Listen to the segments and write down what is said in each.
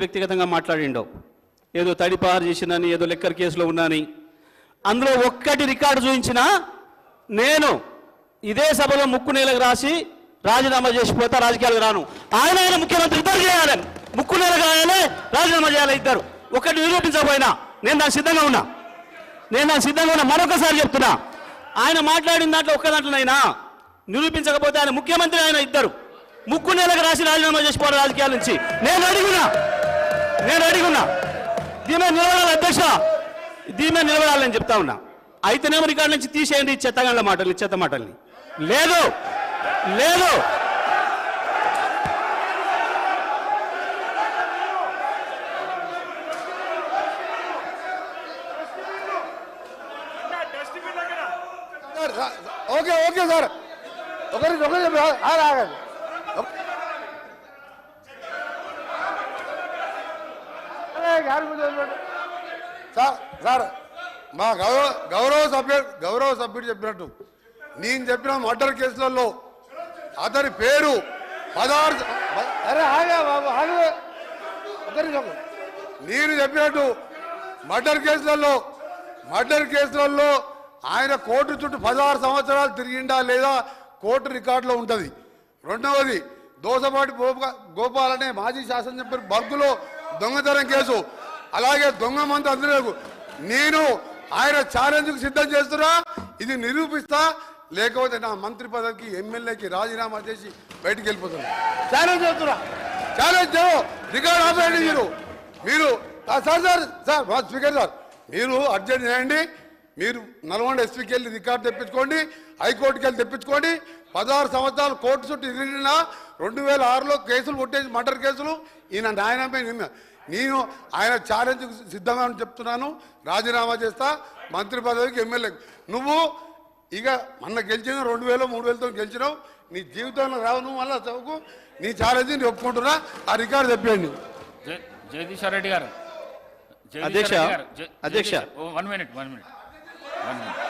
వ్యక్తిగతంగా మాట్లాడిండో. ఏదో తడిపారు చేసినని ఏదో లెక్కర్ కేసులో ఉన్నాని. అందులో ఒక్కటి రికార్డు చూపించినా నేను ఇదే సభలో ముక్కు నేలకు రాసి రాజీనామా చేసిపోతా రాజకీయాలకు రాను. ఆయన ఆయన ముఖ్యమంత్రి ఇద్దరు చేయాలని ముక్కు నేలకు రాయాలే రాజీనామా చేయాలి ఇద్దరు. ఒకటి నిరూపించకపోయినా నేను దానికి సిద్ధంగా ఉన్నా. నేను దానికి సిద్ధంగా ఉన్నా. మరొకసారి చెప్తున్నా. ఆయన మాట్లాడిన దాంట్లో ఒక్క దాంట్లోనైనా నిరూపించకపోతే ఆయన ముఖ్యమంత్రి ఆయన ఇద్దరు. ముక్కు నెలకు రాసి రాజీనామా చేసిపోవాలి రాజకీయాల నుంచి. నేను అడిగినా నేను అడిగున్నా. దీని నిలబడాలి అధ్యక్ష. దీని నిలబడాలని చెప్తా ఉన్నా. అయితేనేమో రికార్డు నుంచి తీసేయండి చెత్తగండ్ల మాటలు చెత్త మాటల్ని. లేదు. లేదు. Okay okay sir. ఒకరికి ఒకరికి ఆగండి. సార్ సార్ మా గౌరవ గౌరవ సభ్యుడు గౌరవ సభ్యుడు చెప్పినట్టు. నేను చెప్పిన మర్డర్ కేసులలో అతని పేరు పదహారు నేను చెప్పినట్టు మర్డర్ కేసులలో మర్డర్ కేసులలో ఆయన కోర్టు చుట్టూ పదహారు సంవత్సరాలు తిరిగిండా లేదా కోర్టు రికార్డులో ఉంటుంది. రెండవది దోసపాటి గోప- గోపాల్ అనే మాజీ శాసనసభ్యుడు బర్గులో దొంగతనం కేసు. అలాగే దొంగ మంది అందరూ నేను ఆయన ఛాలెంజ్కు సిద్ధం చేస్తున్నా ఇది నిరూపిస్తా లేకపోతే నా మంత్రి పదవికి ఎమ్మెల్యేకి రాజీనామా చేసి బయటికి వెళ్ళిపోతున్నా. ఛాలెంజ్ చేస్తున్నా. ఛాలెంజ్ రికార్డ్ ఆపేయండి మీరు. మీరు సార్ సార్ సార్ మా స్పీకర్ సార్ మీరు అర్జెంట్ చేయండి. మీరు నల్గొండ ఎస్పీకి వెళ్ళి రికార్డు తెప్పించుకోండి హైకోర్టుకి వెళ్ళి తెప్పించుకోండి. పదహారు సంవత్సరాలు కోర్టు చుట్టూ తిరిగిన రెండు వేల ఆరులో కేసులు కొట్టేసి మర్డర్ కేసులు ఈయన నాయనమే నిన్న నేను ఆయన ఛాలెంజ్ సిద్ధంగా అని చెప్తున్నాను. రాజీనామా చేస్తా మంత్రి పదవికి ఎమ్మెల్యే. నువ్వు ఇక మొన్న గెలిచిన రెండు వేలు మూడు వేలతో గెలిచినావు. నీ జీవితంలో రావు నువ్వు మళ్ళీ చదువుకు. నీ ఛాలెంజ్ నేను ఒప్పుకుంటున్నా. ఆ రికార్డు తెప్పియండి జై- జగదీశ్వర్ రెడ్డి గారు. అధ్యక్ష, అధ్యక్ష. One minute one minute. One minute.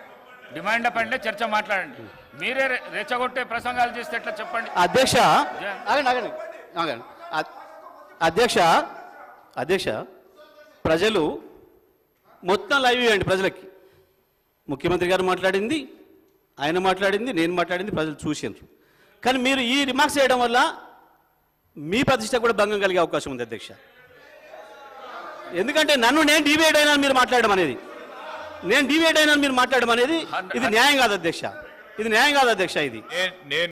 డిమాండ్ల పైనే చర్చ మాట్లాడండి. మీరే రెచ్చగొట్టే ప్రసంగాలు చేస్తే ఎట్లా చెప్పండి? అధ్యక్ష ఆగండి ఆగండి ఆగండి. అ- అధ్యక్ష అధ్యక్ష ప్రజలు మొత్తం లైవ్ ఇవ్వండి ప్రజలకి. ముఖ్యమంత్రి గారు మాట్లాడింది ఆయన మాట్లాడింది నేను మాట్లాడింది ప్రజలు చూసారు కానీ మీరు ఈ రిమార్క్స్ చేయడం వల్ల మీ ప్రతిష్ట కూడా భంగం కలిగే అవకాశం ఉంది అధ్యక్ష. ఎందుకంటే నన్ను నేను డివైడ్ అయినా మీరు మాట్లాడడం అనేది. నేను డివైడ్ అయినా మీరు మాట్లాడడం అనేది ఇది న్యాయం కాదు అధ్యక్ష. ఇది న్యాయం కాదు అధ్యక్ష ఇది. నేను